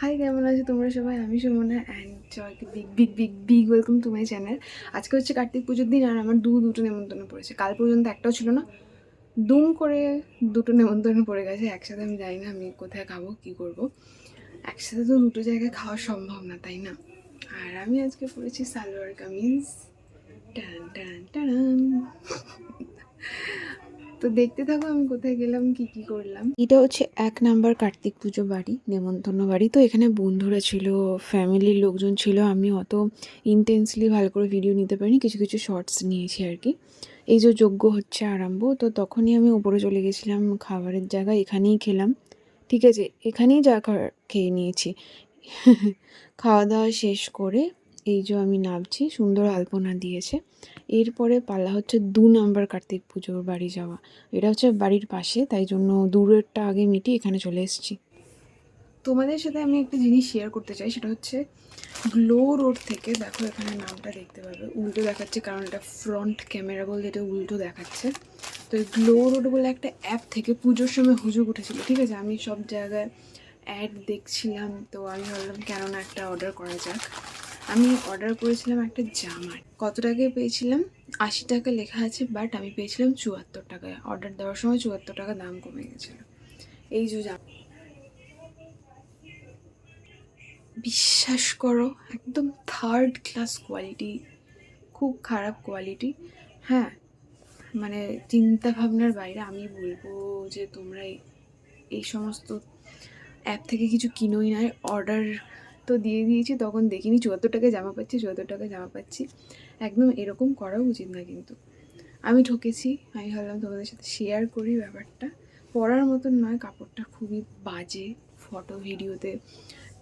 High কেমন আছো তোমরা সবাই? আমি সুমনা অ্যান্ড সবাইকে big big big big welcome to my channel আজকে হচ্ছে কার্তিক পুজোর দিন আর আমার দু দুটো নেমন্তন্ন পড়েছে। কাল পর্যন্ত একটাও ছিল না। দুম করে দুটো নেমন্তন্ন পড়ে গেছে। একসাথে আমি জানি না আমি কোথায় খাব, কী করব। একসাথে তো দুটো জায়গায় খাওয়া সম্ভব না, তাই না? আর আমি আজকে পড়েছি সালোয়ার কামিজ। টান টান টান। তো দেখতে থাকো আমি কোথায় গেলাম, কি কি করলাম। এটা হচ্ছে এক নাম্বার কার্তিক পুজো বাড়ি, নেমন্তন্ন বাড়ি। তো এখানে বন্ধুরা ছিল ফ্যামিলির লোকজন ছিল, আমি অত ইন্টেন্সলি ভালো করে ভিডিও নিতে পারিনি, কিছু কিছু শর্টস নিয়েছি আর কি। এই যে যজ্ঞ হচ্ছে আরম্ভ, তো তখনই আমি উপরে চলে গেছিলাম, খাবারের জায়গায় এখানেই খেলাম। ঠিক আছে, এখানেই যা খেয়ে নিয়েছি। খাওয়া দাওয়া শেষ করে এই যে আমি নামছি, সুন্দর আলপনা দিয়েছে। এরপরে পাল্লা হচ্ছে দু নম্বর কার্তিক পুজোর বাড়ি যাওয়া। এটা হচ্ছে বাড়ির পাশে, তাই জন্য দূরেরটা আগে মিটি এখানে চলে এসেছি। তোমাদের সাথে আমি একটা জিনিস শেয়ার করতে চাই, সেটা হচ্ছে গ্লো রোড থেকে, দেখো এখানে নামটা দেখতে পাবে, উল্টো দেখাচ্ছে কারণ এটা ফ্রন্ট ক্যামেরা বলতে এটা উল্টো দেখাচ্ছে। তো এই গ্লো রোড বলে একটা অ্যাপ থেকে পুজোর সময় হুজুগ উঠেছিল, ঠিক আছে? আমি সব জায়গায় অ্যাড দেখছিলাম, তো আমি ভাবলাম কেন না একটা অর্ডার করা যাক। আমি অর্ডার করেছিলাম একটা জামা। কত টাকায় পেয়েছিলাম? আশি টাকা লেখা আছে বাট আমি পেয়েছিলাম চুয়াত্তর টাকায় অর্ডার দেওয়ার সময় চুয়াত্তর টাকা দাম কমে গেছিল। এই যে জামা। বিশ্বাস করো, একদম থার্ড ক্লাস কোয়ালিটি খুব খারাপ কোয়ালিটি হ্যাঁ মানে চিন্তা ভাবনার বাইরে আমি বলব যে তোমরা এই সমস্ত অ্যাপ থেকে কিছু কিনোই না। অর্ডার তো দিয়ে দিয়েছি, তখন দেখিনি। চুয়াত্তর টাকায় জামা পাচ্ছি, চুয়াত্তর টাকায় জামা পাচ্ছি। একদম এরকম করা উচিত না কিন্তু। আমি ঠকেছি, আমি ভাবলাম তোমাদের সাথে শেয়ার করি ব্যাপারটা। পরার মতন নয়, কাপড়টা খুবই বাজে ফটো ভিডিওতে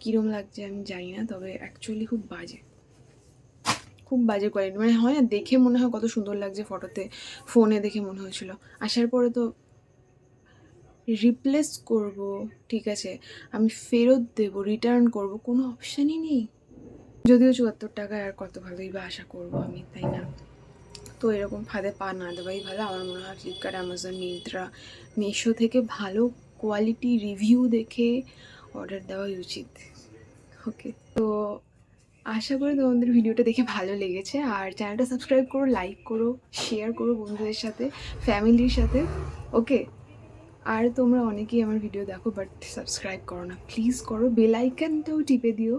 কীরম লাগছে আমি জানি না, তবে অ্যাকচুয়ালি খুব বাজে। খুব বাজে কোয়ালিটি মানে হয় না, দেখে মনে হয় কত সুন্দর লাগছে ফটোতে ফোনে দেখে মনে হয়েছিল। আসার পরে তো রিপ্লেস করব, ঠিক আছে? আমি ফেরত দেব রিটার্ন করব, কোনো অপশানই নেই। যদিও চুয়াত্তর টাকায় আর কত ভালোই বা আশা করব আমি, তাই না? তো এরকম ফাঁদে পা না দেওয়াই ভালো। আমার মনে হয় ফ্লিপকার্ট অ্যামাজন মিন্ত্রা মিশো থেকে ভালো কোয়ালিটি রিভিউ দেখে অর্ডার দেওয়াই উচিত। ওকে তো আশা করি তোমাদের ভিডিওটা দেখে ভালো লেগেছে। আর চ্যানেলটা সাবস্ক্রাইব করো লাইক করো শেয়ার করো বন্ধুদের সাথে ফ্যামিলির সাথে। ওকে আর তোমরা অনেকেই আমার ভিডিও দেখো বাট সাবস্ক্রাইব করো না। প্লিজ করো বেল আইকনটাও টিপে দিও।